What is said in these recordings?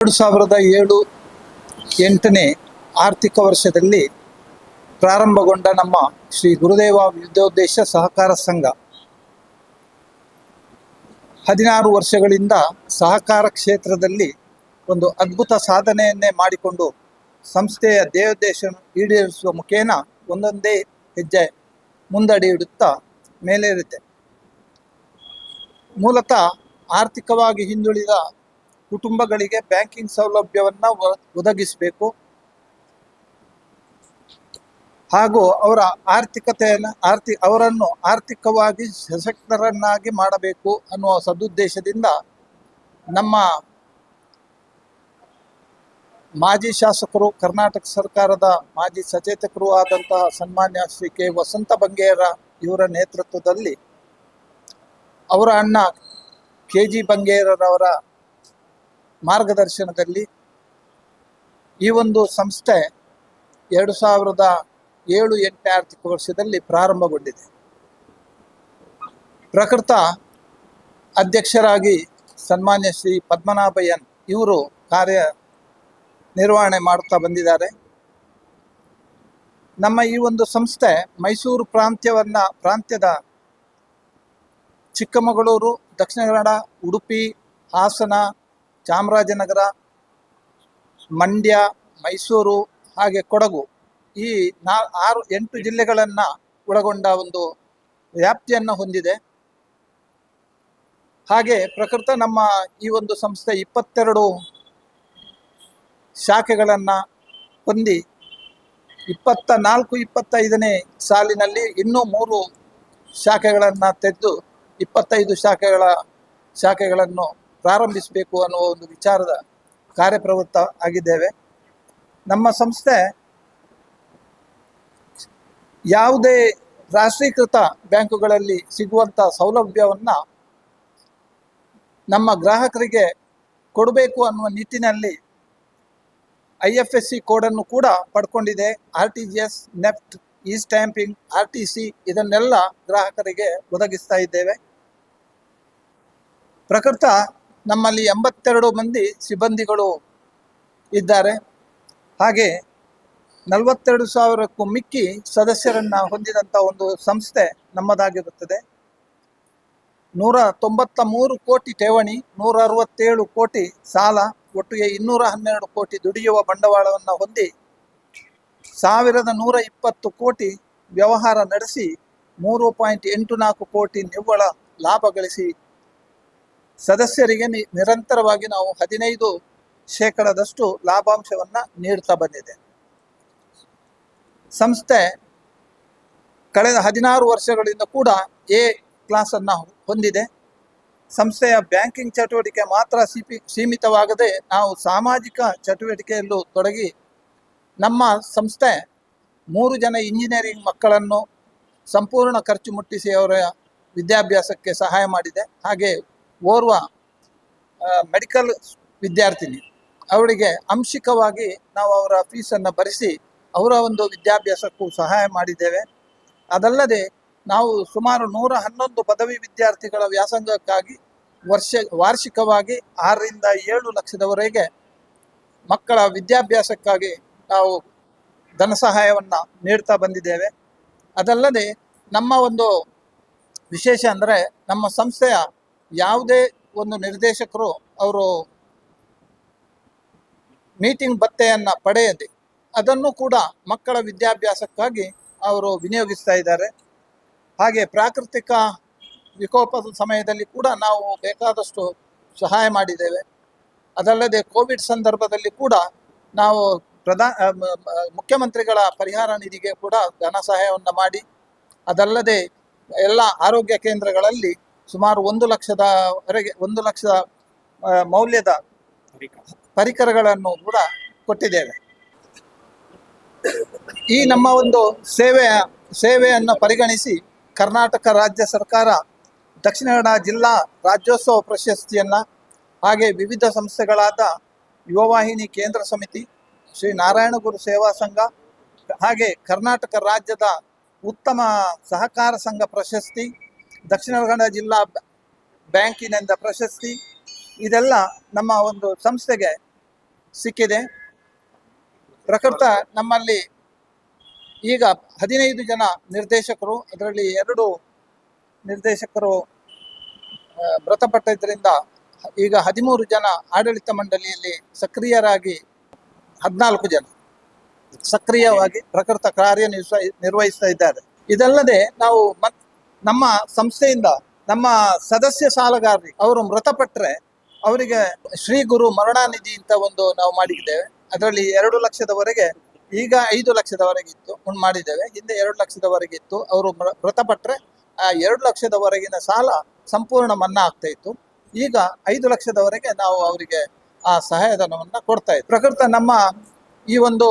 ಎರಡು ಸಾವಿರದ ಏಳು ಎಂಟನೇ ಆರ್ಥಿಕ ವರ್ಷದಲ್ಲಿ ಪ್ರಾರಂಭಗೊಂಡ ನಮ್ಮ ಶ್ರೀ ಗುರುದೇವ ವಿದ್ಯೋದ್ದೇಶ ಸಹಕಾರ ಸಂಘ. ಹದಿನಾರು ವರ್ಷಗಳಿಂದ ಸಹಕಾರ ಕ್ಷೇತ್ರದಲ್ಲಿ ಒಂದು ಅದ್ಭುತ ಸಾಧನೆಯನ್ನೇ ಮಾಡಿಕೊಂಡು ಸಂಸ್ಥೆಯ ದೇವೋದ್ದೇಶ ಈಡೇರಿಸುವ ಮುಖೇನ ಒಂದೊಂದೇ ಹೆಜ್ಜೆ ಮುಂದಡಿ ಇಡುತ್ತಾ ಮೇಲೇರುತ್ತೆ. ಮೂಲತಃ ಆರ್ಥಿಕವಾಗಿ ಹಿಂದುಳಿದ ಕುಟುಂಬಗಳಿಗೆ ಬ್ಯಾಂಕಿಂಗ್ ಸೌಲಭ್ಯವನ್ನ ಒದಗಿಸಬೇಕು. ಹಾಗೂ ಅವರ ಆರ್ಥಿಕತೆಯನ್ನು, ಆರ್ಥಿ, ಅವರನ್ನು ಆರ್ಥಿಕವಾಗಿ ಸಶಕ್ತರನ್ನಾಗಿ ಮಾಡಬೇಕು ಅನ್ನುವ ಸದುದ್ದೇಶದಿಂದ ನಮ್ಮ ಮಾಜಿ ಶಾಸಕರು, ಕರ್ನಾಟಕ ಸರ್ಕಾರದ ಮಾಜಿ ಸಚೇತಕರು ಆದಂತಹ ಸನ್ಮಾನ್ಯ ಶ್ರೀ ಕೆ. ವಸಂತ ಬಂಗೇರ ಇವರ ನೇತೃತ್ವದಲ್ಲಿ ಅವರ ಅಣ್ಣ ಕೆ. ಜಿ. ಬಂಗೇರರವರ ಮಾರ್ಗದರ್ಶನದಲ್ಲಿ ಈ ಒಂದು ಸಂಸ್ಥೆ ಎರಡು ಸಾವಿರದ ಏಳು ಎಂಟನೇ ಆರ್ಥಿಕ ವರ್ಷದಲ್ಲಿ ಪ್ರಾರಂಭಗೊಂಡಿದೆ. ಪ್ರಕೃತ ಅಧ್ಯಕ್ಷರಾಗಿ ಸನ್ಮಾನ್ಯ ಶ್ರೀ ಪದ್ಮನಾಭಯ್ಯನ್ ಇವರು ಕಾರ್ಯ ನಿರ್ವಹಣೆ ಮಾಡುತ್ತಾ ಬಂದಿದ್ದಾರೆ. ನಮ್ಮ ಈ ಒಂದು ಸಂಸ್ಥೆ ಮೈಸೂರು ಪ್ರಾಂತ್ಯವನ್ನ ಪ್ರಾಂತ್ಯದ ಚಿಕ್ಕಮಗಳೂರು, ದಕ್ಷಿಣ ಕನ್ನಡ, ಉಡುಪಿ, ಹಾಸನ ಚಾಮರಾಜನಗರ, ಮಂಡ್ಯ, ಮೈಸೂರು ಹಾಗೆ ಕೊಡಗು ಈ ನಾ ಆರು ಎಂಟು ಜಿಲ್ಲೆಗಳನ್ನು ಒಳಗೊಂಡ ಒಂದು ವ್ಯಾಪ್ತಿಯನ್ನು ಹೊಂದಿದೆ. ಹಾಗೆ ಪ್ರಕೃತ ನಮ್ಮ ಈ ಒಂದು ಸಂಸ್ಥೆ ಇಪ್ಪತ್ತೆರಡು ಶಾಖೆಗಳನ್ನು ಹೊಂದಿ ಇಪ್ಪತ್ತ ನಾಲ್ಕು, ಇಪ್ಪತ್ತೈದನೇ ಸಾಲಿನಲ್ಲಿ ಇನ್ನೂ ಮೂರು ಶಾಖೆಗಳನ್ನು ತೆಗೆದು ಇಪ್ಪತ್ತೈದು ಶಾಖೆಗಳ ಶಾಖೆಗಳನ್ನು ಪ್ರಾರಂಭಿಸಬೇಕು ಅನ್ನುವ ಒಂದು ವಿಚಾರದ ಕಾರ್ಯಪ್ರವೃತ್ತ ಆಗಿದ್ದೇವೆ. ನಮ್ಮ ಸಂಸ್ಥೆ ಯಾವುದೇ ರಾಷ್ಟ್ರೀಕೃತ ಬ್ಯಾಂಕುಗಳಲ್ಲಿ ಸಿಗುವಂಥ ಸೌಲಭ್ಯವನ್ನು ನಮ್ಮ ಗ್ರಾಹಕರಿಗೆ ಕೊಡಬೇಕು ಅನ್ನುವ ನಿಟ್ಟಿನಲ್ಲಿ ಐ ಎಫ್ ಎಸ್ ಸಿ ಕೋಡನ್ನು ಕೂಡ ಪಡ್ಕೊಂಡಿದೆ. R T G S, NEFT E stamping R T C ಇದನ್ನೆಲ್ಲ ಗ್ರಾಹಕರಿಗೆ ಒದಗಿಸ್ತಾ ಇದ್ದೇವೆ. ಪ್ರಕೃತ ನಮ್ಮಲ್ಲಿ ಎಂಬತ್ತೆರಡು ಮಂದಿ ಸಿಬ್ಬಂದಿಗಳು ಇದ್ದಾರೆ. ಹಾಗೆ ನಲವತ್ತೆರಡು ಸಾವಿರಕ್ಕೂ ಮಿಕ್ಕಿ ಸದಸ್ಯರನ್ನ ಹೊಂದಿದಂಥ ಒಂದು ಸಂಸ್ಥೆ ನಮ್ಮದಾಗಿರುತ್ತದೆ. ನೂರ ತೊಂಬತ್ತ ಮೂರು ಕೋಟಿ ಠೇವಣಿ, ನೂರ ಅರವತ್ತೇಳು ಕೋಟಿ ಸಾಲ, ಒಟ್ಟಿಗೆ ಇನ್ನೂರ ಹನ್ನೆರಡು ಕೋಟಿ ದುಡಿಯುವ ಬಂಡವಾಳವನ್ನು ಹೊಂದಿ ಸಾವಿರದ ನೂರ ಇಪ್ಪತ್ತು ಕೋಟಿ ವ್ಯವಹಾರ ನಡೆಸಿ ಮೂರು ಪಾಯಿಂಟ್ ಎಂಟು ನಾಲ್ಕು ಕೋಟಿ ನಿವ್ವಳ ಲಾಭ ಗಳಿಸಿ ಸದಸ್ಯರಿಗೆ ನಿರಂತರವಾಗಿ ನಾವು ಹದಿನೈದು ಶೇಕಡದಷ್ಟು ಲಾಭಾಂಶವನ್ನು ನೀಡ್ತಾ ಬಂದಿದೆ. ಸಂಸ್ಥೆ ಕಳೆದ ಹದಿನಾರು ವರ್ಷಗಳಿಂದ ಕೂಡ ಎ ಕ್ಲಾಸನ್ನು ಹೊಂದಿದೆ. ಸಂಸ್ಥೆಯ ಬ್ಯಾಂಕಿಂಗ್ ಚಟುವಟಿಕೆ ಮಾತ್ರ ಸಿಪಿ, ಸೀಮಿತವಾಗದೆ ನಾವು ಸಾಮಾಜಿಕ ಚಟುವಟಿಕೆಯಲ್ಲೂ ತೊಡಗಿ ನಮ್ಮ ಸಂಸ್ಥೆ ಮೂರು ಜನ ಇಂಜಿನಿಯರಿಂಗ್ ಮಕ್ಕಳನ್ನು ಸಂಪೂರ್ಣ ಖರ್ಚು ಮುಟ್ಟಿಸಿ ಅವರ ವಿದ್ಯಾಭ್ಯಾಸಕ್ಕೆ ಸಹಾಯ ಮಾಡಿದೆ. ಹಾಗೆ ಓರ್ವ ಮೆಡಿಕಲ್ ವಿದ್ಯಾರ್ಥಿನಿ. ಅವಳಿಗೆ ಅಂಶಿಕವಾಗಿ ನಾವು ಅವರ ಫೀಸನ್ನು ಭರಿಸಿ ಅವರ ಒಂದು ವಿದ್ಯಾಭ್ಯಾಸಕ್ಕೂ ಸಹಾಯ ಮಾಡಿದ್ದೇವೆ. ಅದಲ್ಲದೆ ನಾವು ಸುಮಾರು ನೂರ ಹನ್ನೊಂದು ಪದವಿ ವಿದ್ಯಾರ್ಥಿಗಳ ವ್ಯಾಸಂಗಕ್ಕಾಗಿ ವರ್ಷ, ವಾರ್ಷಿಕವಾಗಿ ಆರರಿಂದ ಏಳು ಲಕ್ಷದವರೆಗೆ ಮಕ್ಕಳ ವಿದ್ಯಾಭ್ಯಾಸಕ್ಕಾಗಿ ನಾವು ಧನ ಸಹಾಯವನ್ನು ನೀಡ್ತಾ ಬಂದಿದ್ದೇವೆ. ಅದಲ್ಲದೆ ನಮ್ಮ ಒಂದು ವಿಶೇಷ ಅಂದರೆ ನಮ್ಮ ಸಂಸ್ಥೆಯ ಯಾವುದೇ ಒಂದು ನಿರ್ದೇಶಕರು ಅವರು ಮೀಟಿಂಗ್ ಭತ್ತೆಯನ್ನು ಪಡೆಯದೆ ಅದನ್ನು ಕೂಡ ಮಕ್ಕಳ ವಿದ್ಯಾಭ್ಯಾಸಕ್ಕಾಗಿ ಅವರು ವಿನಿಯೋಗಿಸ್ತಾ ಇದ್ದಾರೆ. ಹಾಗೆ ಪ್ರಾಕೃತಿಕ ವಿಕೋಪದ ಸಮಯದಲ್ಲಿ ಕೂಡ ನಾವು ಬೇಕಾದಷ್ಟು ಸಹಾಯ ಮಾಡಿದ್ದೇವೆ. ಅದಲ್ಲದೆ ಕೋವಿಡ್ ಸಂದರ್ಭದಲ್ಲಿ ಕೂಡ ನಾವು ಪ್ರಧಾನ ಮುಖ್ಯಮಂತ್ರಿಗಳ ಪರಿಹಾರ ನಿಧಿಗೆ ಕೂಡ ಧನ ಸಹಾಯವನ್ನು ಮಾಡಿ, ಅದಲ್ಲದೆ ಎಲ್ಲ ಆರೋಗ್ಯ ಕೇಂದ್ರಗಳಲ್ಲಿ ಸುಮಾರು ಒಂದು ಲಕ್ಷದವರೆಗೆ ಒಂದು ಲಕ್ಷ ಮೌಲ್ಯದ ಪರಿಕರಗಳನ್ನು ಕೂಡ ಕೊಟ್ಟಿದ್ದೇವೆ. ಈ ನಮ್ಮ ಒಂದು ಸೇವೆಯ, ಸೇವೆಯನ್ನು ಪರಿಗಣಿಸಿ ಕರ್ನಾಟಕ ರಾಜ್ಯ ಸರ್ಕಾರ ದಕ್ಷಿಣ ಕನ್ನಡ ಜಿಲ್ಲಾ ರಾಜ್ಯೋತ್ಸವ ಪ್ರಶಸ್ತಿಯನ್ನು ಹಾಗೆ ವಿವಿಧ ಸಂಸ್ಥೆಗಳಾದ ಯುವವಾಹಿನಿ ಕೇಂದ್ರ ಸಮಿತಿ, ಶ್ರೀ ನಾರಾಯಣಗುರು ಸೇವಾ ಸಂಘ ಹಾಗೆ ಕರ್ನಾಟಕ ರಾಜ್ಯದ ಉತ್ತಮ ಸಹಕಾರ ಸಂಘ ಪ್ರಶಸ್ತಿ ದಕ್ಷಿಣ ಕನ್ನಡ ಜಿಲ್ಲಾ ಬ್ಯಾಂಕಿನಿಂದ ಪ್ರಶಸ್ತಿ ಇದೆಲ್ಲ ನಮ್ಮ ಒಂದು ಸಂಸ್ಥೆಗೆ ಸಿಕ್ಕಿದೆ. ಪ್ರಕೃತ ನಮ್ಮಲ್ಲಿ ಈಗ ಹದಿನೈದು ಜನ ನಿರ್ದೇಶಕರು ಅದರಲ್ಲಿ ಎರಡು ನಿರ್ದೇಶಕರು ಮೃತಪಟ್ಟಿದ್ದರಿಂದ ಈಗ ಹದಿಮೂರು ಜನ ಆಡಳಿತ ಮಂಡಳಿಯಲ್ಲಿ ಸಕ್ರಿಯರಾಗಿ ಹದಿನಾಲ್ಕು ಜನ ಸಕ್ರಿಯವಾಗಿ ಪ್ರಕೃತ ಕಾರ್ಯ ನಿರ್ವಹಿಸ್ತಾ ಇದ್ದಾರೆ. ಇದಲ್ಲದೆ ನಾವು ಮತ್ ನಮ್ಮ ಸಂಸ್ಥೆಯಿಂದ ನಮ್ಮ ಸದಸ್ಯ ಸಾಲಗಾರರಿಗೆ ಅವರು ಮೃತಪಟ್ಟರೆ ಅವರಿಗೆ ಶ್ರೀ ಗುರು ಮರಣಾನಿಧಿ ಅಂತ ಒಂದು ನಾವು ಮಾಡಿದ್ದೇವೆ. ಅದರಲ್ಲಿ ಎರಡು ಲಕ್ಷದವರೆಗೆ ಈಗ ಐದು ಲಕ್ಷದವರೆಗೆ ಇತ್ತು ಮಾಡಿದ್ದೇವೆ. ಹಿಂದೆ ಎರಡು ಲಕ್ಷದವರೆಗೆ ಇತ್ತು, ಅವರು ಮೃತಪಟ್ಟರೆ ಆ ಎರಡು ಲಕ್ಷದವರೆಗಿನ ಸಾಲ ಸಂಪೂರ್ಣ ಮನ್ನಾ ಆಗ್ತಾ ಇತ್ತು. ಈಗ ಐದು ಲಕ್ಷದವರೆಗೆ ನಾವು ಅವರಿಗೆ ಆ ಸಹಾಯಧನವನ್ನ ಕೊಡ್ತಾ ಇದ್ವಿ. ಪ್ರಕೃತ ನಮ್ಮ ಈ ಒಂದು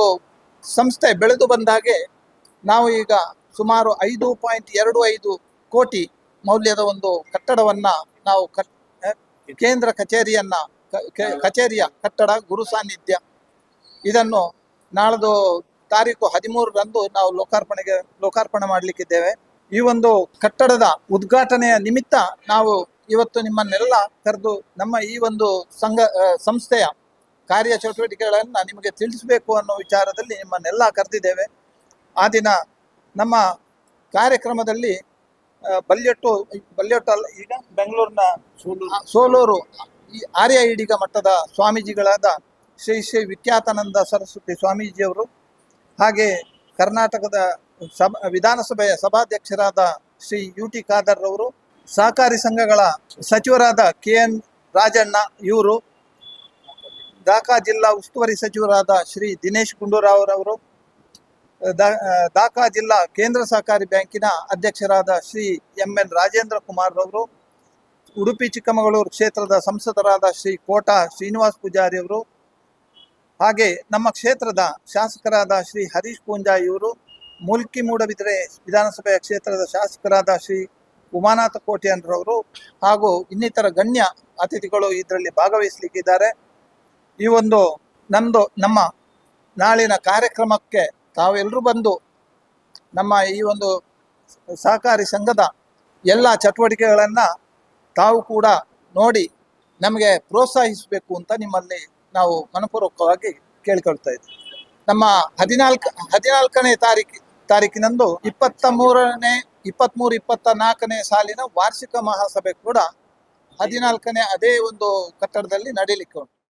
ಸಂಸ್ಥೆ ಬೆಳೆದು ಬಂದಾಗೆ ನಾವು ಈಗ ಸುಮಾರು ಐದು ಪಾಯಿಂಟ್ ಎರಡು ಐದು ಕೋಟಿ ಮೌಲ್ಯದ ಒಂದು ಕಟ್ಟಡವನ್ನ ನಾವು ಕೇಂದ್ರ ಕಚೇರಿಯನ್ನ ಕಚೇರಿಯ ಕಟ್ಟಡ, ಗುರು ಸಾನ್ನಿಧ್ಯ, ಇದನ್ನು ನಾಳದು ತಾರೀಕು ಹದಿಮೂರರಂದು ನಾವು ಲೋಕಾರ್ಪಣೆಗೆ, ಲೋಕಾರ್ಪಣೆ ಮಾಡಲಿಕ್ಕಿದ್ದೇವೆ. ಈ ಒಂದು ಕಟ್ಟಡದ ಉದ್ಘಾಟನೆಯ ನಿಮಿತ್ತ ನಾವು ಇವತ್ತು ನಿಮ್ಮನ್ನೆಲ್ಲ ಕರೆದು ನಮ್ಮ ಈ ಒಂದು ಸಂಘ ಸಂಸ್ಥೆಯ ಕಾರ್ಯ ಚಟುವಟಿಕೆಗಳನ್ನು ನಿಮಗೆ ತಿಳಿಸಬೇಕು ಅನ್ನೋ ವಿಚಾರದಲ್ಲಿ ನಿಮ್ಮನ್ನೆಲ್ಲ ಕರೆದಿದ್ದೇವೆ. ಆ ದಿನ ನಮ್ಮ ಕಾರ್ಯಕ್ರಮದಲ್ಲಿ ಬಲ್ಯಟ್ಟು ಬಲ್ಯಟ್ಟು ಅಲ್ಲ ಈಗ ಬೆಂಗಳೂರಿನ ಸೋಲೂರು. ಈ ಆರ್ಯ ಈಡಿಗ ಮಟ್ಟದ ಸ್ವಾಮೀಜಿಗಳಾದ ಶ್ರೀ ಶ್ರೀ ವಿಖ್ಯಾತಾನಂದ ಸರಸ್ವತಿ ಸ್ವಾಮೀಜಿಯವರು ಹಾಗೆ ಕರ್ನಾಟಕದ ಸಭಾ ವಿಧಾನಸಭೆಯ ಸಭಾಧ್ಯಕ್ಷರಾದ ಶ್ರೀ ಯು ಟಿ ಖಾದರ್ ಅವರು ಸಹಕಾರಿ ಸಂಘಗಳ ಸಚಿವರಾದ ಕೆ ಎನ್ ರಾಜಣ್ಣ ಇವರು ದಾಖಾ ಜಿಲ್ಲಾ ಉಸ್ತುವಾರಿ ಸಚಿವರಾದ ಶ್ರೀ ದಿನೇಶ್ ಗುಂಡೂರಾವ್ ಅವರು ದಾ- ಆ, ದಾಖಾ ಜಿಲ್ಲಾ ಕೇಂದ್ರ ಸಹಕಾರಿ ಬ್ಯಾಂಕಿನ ಅಧ್ಯಕ್ಷರಾದ ಶ್ರೀ ಎಂ ಎನ್ ರಾಜೇಂದ್ರ ಕುಮಾರ್ ಅವರು ಉಡುಪಿ ಚಿಕ್ಕಮಗಳೂರು ಕ್ಷೇತ್ರದ ಸಂಸದರಾದ ಶ್ರೀ ಕೋಟ ಶ್ರೀನಿವಾಸ್ ಪೂಜಾರಿ ಅವರು, ಹಾಗೆ ನಮ್ಮ ಕ್ಷೇತ್ರದ ಶಾಸಕರಾದ ಶ್ರೀ ಹರೀಶ್ ಪೂಂಜಾಯಿ ಇವರು, ಮುಲ್ಕಿ ಮೂಡಬಿದ್ರೆ ವಿಧಾನಸಭೆಯ ಕ್ಷೇತ್ರದ ಶಾಸಕರಾದ ಶ್ರೀ ಉಮಾನಾಥ ಕೋಟ್ಯಾನ್ರವರು ಹಾಗೂ ಇನ್ನಿತರ ಗಣ್ಯ ಅತಿಥಿಗಳು ಇದರಲ್ಲಿ ಭಾಗವಹಿಸಲಿಕ್ಕಿದ್ದಾರೆ. ಈ ಒಂದು ನಮ್ಮದು ನಮ್ಮ ನಾಳಿನ ಕಾರ್ಯಕ್ರಮಕ್ಕೆ ತಾವೆಲ್ಲರೂ ಬಂದು ನಮ್ಮ ಈ ಒಂದು ಸಹಕಾರಿ ಸಂಘದ ಎಲ್ಲ ಚಟುವಟಿಕೆಗಳನ್ನು ತಾವು ಕೂಡ ನೋಡಿ ನಮಗೆ ಪ್ರೋತ್ಸಾಹಿಸಬೇಕು ಅಂತ ನಿಮ್ಮಲ್ಲಿ ನಾವು ಮನಪೂರ್ವಕವಾಗಿ ಕೇಳಿಕೊಳ್ತಾ ಇದ್ದೀವಿ ನಮ್ಮ ಹದಿನಾಲ್ಕು, ಹದಿನಾಲ್ಕನೇ ತಾರೀಕು ತಾರೀಕಿನಂದು ಇಪ್ಪತ್ತ ಮೂರನೇ ಇಪ್ಪತ್ತ್ಮೂರು ಇಪ್ಪತ್ತ ನಾಲ್ಕನೇ ಸಾಲಿನ ವಾರ್ಷಿಕ ಮಹಾಸಭೆ ಕೂಡ ಹದಿನಾಲ್ಕನೇ ಅದೇ ಒಂದು ಕಟ್ಟಡದಲ್ಲಿ ನಡೀಲಿಕ್ಕೆ ಉಂಟು.